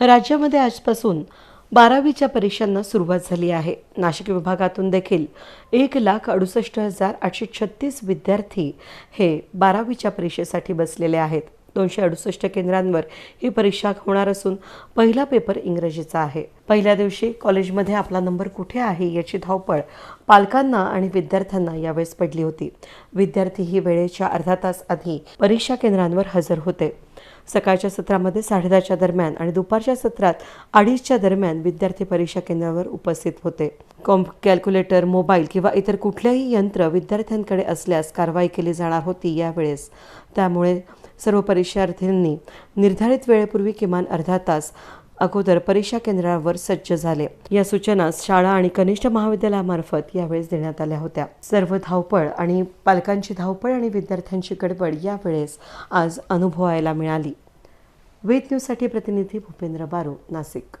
राज्यामध्ये आजपासून बारावीच्या परीक्षांना सुरुवात झाली आहे. नाशिक विभागातून देखील एक लाख अडुसष्ट हजार आठशे छत्तीस विद्यार्थी हे बारावीच्या परीक्षेसाठी बसलेले आहेत. दोनशे अडुसष्ट केंद्रांवर ही परीक्षा होणार असून पहिला पेपर इंग्रजीचा आहे. पहिल्या दिवशी कॉलेजमध्ये आपला नंबर कुठे आहे याची धावपळ पालकांना आणि विद्यार्थ्यांना यावेळेस पडली होती. विद्यार्थी ही वेळेच्या अर्धा तास आधी परीक्षा केंद्रांवर हजर होते. सकाळच्या सत्रामध्ये साडेदहाच्या दरम्यान आणि दुपारच्या सत्रात अडीचच्या दरम्यान विद्यार्थी परीक्षा केंद्रावर उपस्थित होते. कॉम्प कॅल्क्युलेटर मोबाईल किंवा इतर कुठलेही यंत्र विद्यार्थ्यांकडे असल्यास कारवाई केली जाणार होती यावेळेस. त्यामुळे सर्व परीक्षार्थींनी निर्धारित वेळेपूर्वी किमान अर्धा तास अगोदर परीक्षा केंद्रावर सज्ज झाले. या सूचना शाळा आणि कनिष्ठ महाविद्यालयामार्फत यावेळेस देण्यात आल्या होत्या. सर्व धावपळ आणि पालकांची धावपळ आणि विद्यार्थ्यांची गडबड यावेळेस आज अनुभवायला मिळाली. वेद न्यूजसाठी प्रतिनिधी भूपेंद्र बारू नाशिक.